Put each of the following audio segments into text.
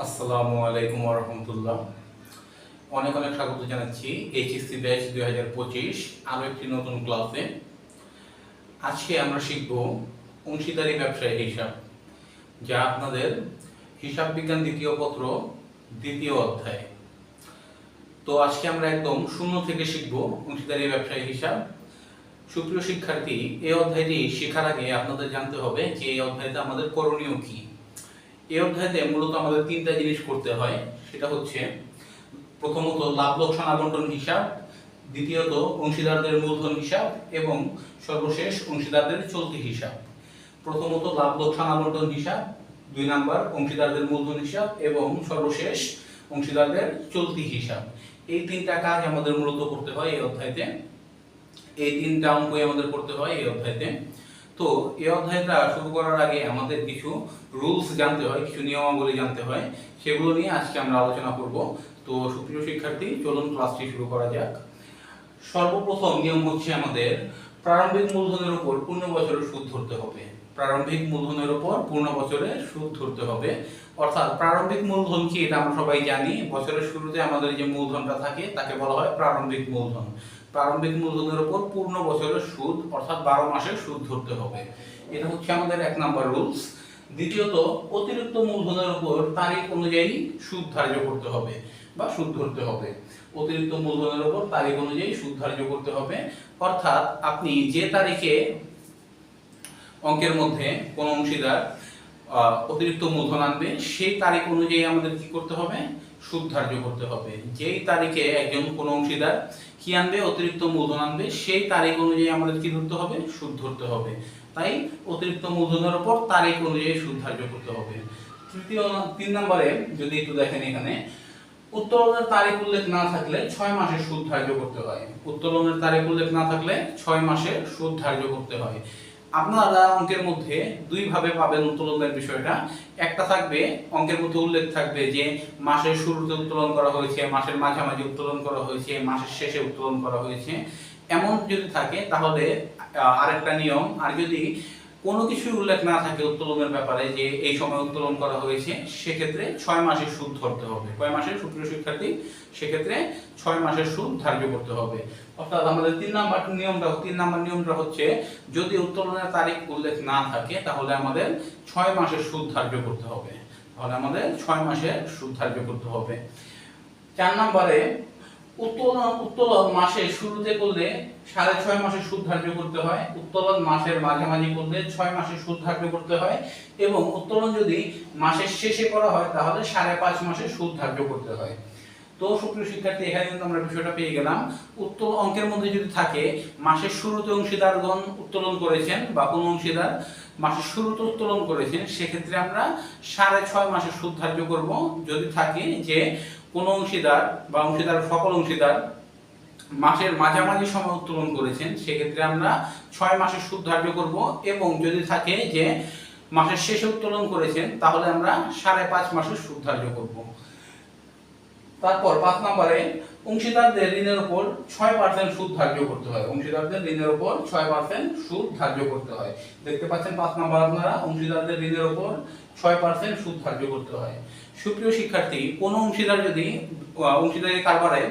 আসসালামু আলাইকুম রহমতুল্লাহ অনেক অনেক স্বাগত জানাচ্ছি এইচএসসি ব্যাচ দুই হাজার পঁচিশ আরও একটি নতুন ক্লাসে। আজকে আমরা শিখব অংশীদারি ব্যবসায় হিসাব, যা আপনাদের হিসাব বিজ্ঞান দ্বিতীয় পত্র দ্বিতীয় অধ্যায়। তো আজকে আমরা একদম শূন্য থেকে শিখব অংশীদারি ব্যবসায় হিসাব। সুপ্রিয় শিক্ষার্থী, এই অধ্যায়টি শেখার আগে আপনাদের জানতে হবে যে এই অধ্যায়তে আমাদের করণীয় কি। এই অধ্যায়তে মূলত আমাদের তিনটা জিনিস করতে হয়। সেটা হচ্ছে, প্রথমত লাভ, লোকসান, আবন্টন হিসাব, দ্বিতীয়ত অংশীদারদের মূলধন হিসাব, এবং সর্বশেষ অংশীদারদের চলতি হিসাব। প্রথমত লাভ, লোকসান, আবন্টন হিসাব, দুই নাম্বার অংশীদারদের মূলধন হিসাব, এবং সর্বশেষ অংশীদারদের চলতি হিসাব। এই তিনটা কাজ আমাদের মূলত করতে হয় এই অধ্যায়তে। এই তিনটা অঙ্কই আমাদের করতে হয় এই অধ্যায়তে। তো এই অধ্যায়টা শুরু করার আগে আমাদের কিছু রুলস জানতে হয়, কিছু নিয়মাবলী জানতে হয়, সেগুলো নিয়ে আজকে আমরা আলোচনা করব। তো সুপ্রিয় শিক্ষার্থী, চলুন ক্লাসটি শুরু করা যাক। সর্বপ্রথম নিয়ম হচ্ছে আমাদের প্রারম্ভিক মূলধনের উপর পূর্ণ বছরের সুদ ধরতে হবে। প্রারম্ভিক মূলধনের উপর পূর্ণ বছরে সুদ ধরতে হবে। অর্থাৎ প্রারম্ভিক মূলধন কি এটা আমরা সবাই জানি। বছরের শুরুতে আমাদের যে মূলধনটা থাকে তাকে বলা হয় প্রারম্ভিক মূলধন। প্রারম্ভিক মূলধনের উপর পূর্ণ বছরের সুদ, অর্থাৎ বারো মাসের সুদ ধরতে হবে। এটা হচ্ছে আমাদের এক নাম্বার রুলস। দ্বিতীয়ত, অতিরিক্ত মূলধনের উপর তারিখ অনুযায়ী সুদ ধার্য করতে হবে বা সুদ ধরতে হবে। অতিরিক্ত মূলধনের উপর তারিখ অনুযায়ী সুদ ধার্য করতে হবে। অর্থাৎ আপনি যে তারিখে অঙ্কের মধ্যে কোন অংশীদার অতিরিক্ত মূলধন আনবে, সেই তারিখ অনুযায়ী আমাদের কি করতে হবে? সুদ ধার্য করতে হবে। যেই তারিখে একজন কোন অংশীদার কি আনবে? অতিরিক্ত মূলধন আনবে, সেই তারিখ অনুযায়ী আমাদের কি ধরতে হবে? সুদ ধরতে হবে। তাই অতিরিক্ত মূলধনের উপর তারিখ অনুযায়ী সুদ ধার্য করতে হবে। তৃতীয় তিন নম্বরে যদি একটু দেখেন এখানে, উত্তোলনের তারিখ উল্লেখ না থাকলে ছয় মাসের সুদ ধার্য করতে হয়। উত্তোলনের তারিখ উল্লেখ না থাকলে ছয় মাসের সুদ ধার্য করতে হয়। আপনারা অঙ্কের মধ্যে দুইভাবে পাবেন উত্তোলনের বিষয়টা। একটা থাকবে, অঙ্কের মধ্যে উল্লেখ থাকবে যে মাসের শুরুতে উত্তোলন করা হয়েছে, মাসের মাঝামাঝি উত্তোলন করা হয়েছে, মাসের শেষে উত্তোলন করা হয়েছে। এমন যদি থাকে, তাহলে আরেকটা নিয়ম। আর যদি কোনো কিছু উল্লেখ না থাকে উত্তোলনের ব্যাপারে যে এই সময় উত্তোলন করা হয়েছে, সেক্ষেত্রে ছয় মাসের সুদ ধরতে হবে। কয় মাসের? সুপ্রিয় শিক্ষার্থী, সেক্ষেত্রে ছয় মাসের সুদ ধার্য করতে হবে। অর্থাৎ আমাদের তিন নাম্বার নিয়মটা, তিন নাম্বার নিয়মটা হচ্ছে, যদি উত্তোলনের তারিখ উল্লেখ না থাকে, তাহলে আমাদের ছয় মাসের সুদ ধার্য করতে হবে। তাহলে আমাদের ছয় মাসের সুদ ধার্য করতে হবে। চার নম্বরে উত্তোলন উত্তোলন মাসের শুরুতে করলে সাড়ে ছয় মাসের সুদ ধার্য করতে হয়, উত্তোলন মাসের মাঝামাঝি করলে ছয় মাসের সুদ ধার্য করতে হয় এবং উত্তোলন যদি মাসের শেষে করা হয় তাহলে সাড়ে পাঁচ মাসের সুদ ধার্য করতে হয়। তো সুপ্রিয় শিক্ষার্থী, এখানে কিন্তু আমরা বিষয়টা পেয়ে গেলাম। উত্তোল অঙ্কের মধ্যে যদি থাকে, মাসের শুরুতে অংশীদারগণ উত্তোলন করেছেন বা কোনো অংশীদার মাসের শুরুতে উত্তোলন করেছেন, সেক্ষেত্রে আমরা সাড়ে ছয় মাসের সুদ ধার্য করব। যদি থাকে যে কোনো অংশীদার বা অংশীদার সকল অংশীদার মাসের মাঝামাঝি সময় উত্তোলন করেছেন, সেক্ষেত্রে আমরা ছয় মাসের সুদ ধার্য করব এবং যদি থাকে যে মাসের শেষে উত্তোলন করেছেন, তাহলে আমরা সাড়ে পাঁচ মাসের সুদ ধার্য করব। তারপর পাঁচ নম্বরে, অংশীদারদের ঋণের উপর ছয় পার্সেন্ট সুদ ধার্য করতে হয়। অংশীদারদের ঋণের উপর ছয় পার্সেন্ট সুদ ধার্য করতে হয়। দেখতে পাচ্ছেন পাঁচ নম্বর আপনারা, অংশীদারদের ঋণের উপর ছয় পার্সেন্ট সুদ ধার্য করতে হয়। সুপ্রিয় শিক্ষার্থী, কোনো অংশীদার যদি অংশীদারি কারবারে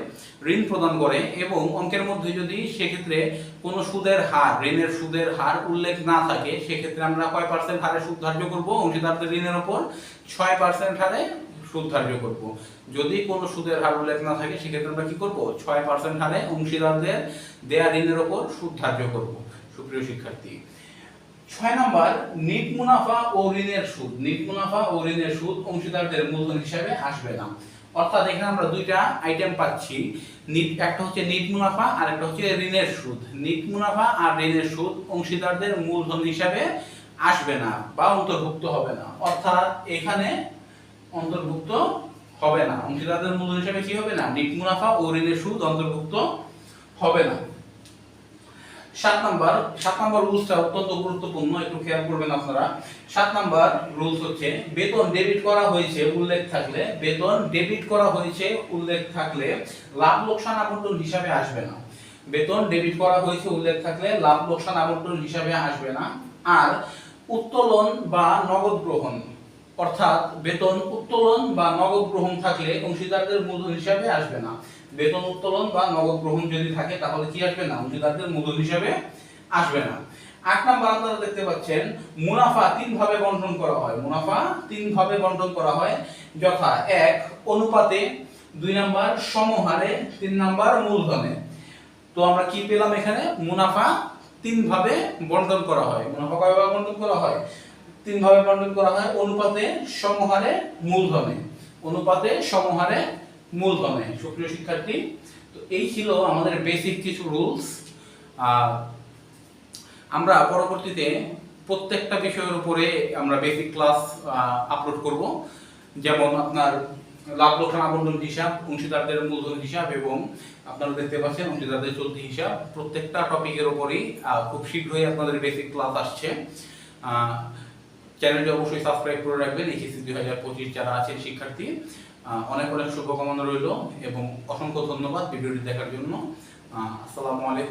ঋণ প্রদান করে এবং অঙ্কের মধ্যে যদি সেক্ষেত্রে কোনো সুদের হার, ঋণের সুদের হার উল্লেখ না থাকে, সেক্ষেত্রে আমরা কয় পার্সেন্ট হারে সুদ ধার্য করব? অংশীদারদের ঋণের উপর ছয় পার্সেন্ট হারে সুদ ধার্য করব। যদি কোনো সুদের হার উল্লেখ না থাকে, সেক্ষেত্রে আমরা কি করব? ছয় পার্সেন্ট হারে অংশীদারদের দেয়া ঋণের ওপর সুদ ধার্য করব, সুপ্রিয় শিক্ষার্থী। ছয় নম্বর, নিট মুনাফা ও ঋণের সুদ। নিট মুনাফা ও ঋণের সুদ অংশীদারদের মূলধন হিসাবে আসবে না। অর্থাৎ এখানে আমরা দুইটা আইটেম পাচ্ছি। নিট, একটা হচ্ছে নিট মুনাফা আর একটা হচ্ছে ঋণের সুদ। নিট মুনাফা আর ঋণের সুদ অংশীদারদের মূলধন হিসাবে আসবে না বা অন্তর্ভুক্ত হবে না। অর্থাৎ এখানে অন্তর্ভুক্ত হবে না। অংশীদারদের মূলধন হিসাবে কি হবে না? নিট মুনাফা ও ঋণের সুদ অন্তর্ভুক্ত হবে না। সাত নাম্বার সাত নাম্বার রুলসটা অত্যন্ত গুরুত্বপূর্ণ, একটু খেয়াল করবেন আপনারা। সাত নাম্বার রুলস হচ্ছে, বেতন ডেবিট করা হয়েছে, উল্লেখ থাকলে, বেতন ডেবিট করা হয়েছে, উল্লেখ থাকলে লাভ লোকসান আবন্টন হিসাবে আসবে না। বেতন ডেবিট করা হয়েছে, উল্লেখ থাকলে লাভ লোকসান আবন্টন হিসাবে আসবে না। আর উত্তোলন বা নগদ গ্রহণ। অর্থাৎ বেতন উত্তোলন বা নগদ গ্রহণ থাকলে অংশীদারদের মূলধন হিসাবে আসবে না। বেতন উত্তোলন বা নগদ গ্রহণ যদি থাকে, তাহলে কি আসবে না? অংশীদারদের মূলধন হিসাবে আসবে না। আট নাম্বার আপনারা দেখতে পাচ্ছেন, মুনাফা তিন ভাবে বন্টন করা হয়। মুনাফা তিন ভাবে বন্টন করা হয়, যথা এক, অনুপাতে, দুই নাম্বার, সমহারে, তিন নাম্বার, মূলধনে। তো আমরা কি পেলাম এখানে? মুনাফা তিন ভাবে বন্টন করা হয়। মুনাফা কয়ভাবে বন্টন করা হয়? তিন ভাবে বন্টন করা হয়। অনুপাতে সমহারে মূলধনে। অনুপাতে সমহারে মূলধনে। সুপ্রিয় শিক্ষার্থী, তো এই ছিল আমাদের বেসিক কিছু রুলস আমরা পরবর্তীতে প্রত্যেকটা বিষয়ের উপরে আমরা বেসিক ক্লাস আপলোড করব। যেমন আপনার লাভ লোকসান আবন্টন হিসাব, অংশীদারদের মূলধন হিসাব এবং আপনারা দেখতে পাচ্ছেন অংশীদারদের চলতি হিসাব। প্রত্যেকটা টপিকের উপরেই খুব শীঘ্রই আপনাদের বেসিক ক্লাস আসছে। চ্যানেলটি অবশ্যই সাবস্ক্রাইব করে রাখবেন। এইচএসসি দুই হাজার পঁচিশ যারা আছেন শিক্ষার্থী অনেক অনেক শুভকামনা রইল এবং অসংখ্য ধন্যবাদ ভিডিওটি দেখার জন্য। আসসালামু আলাইকুম।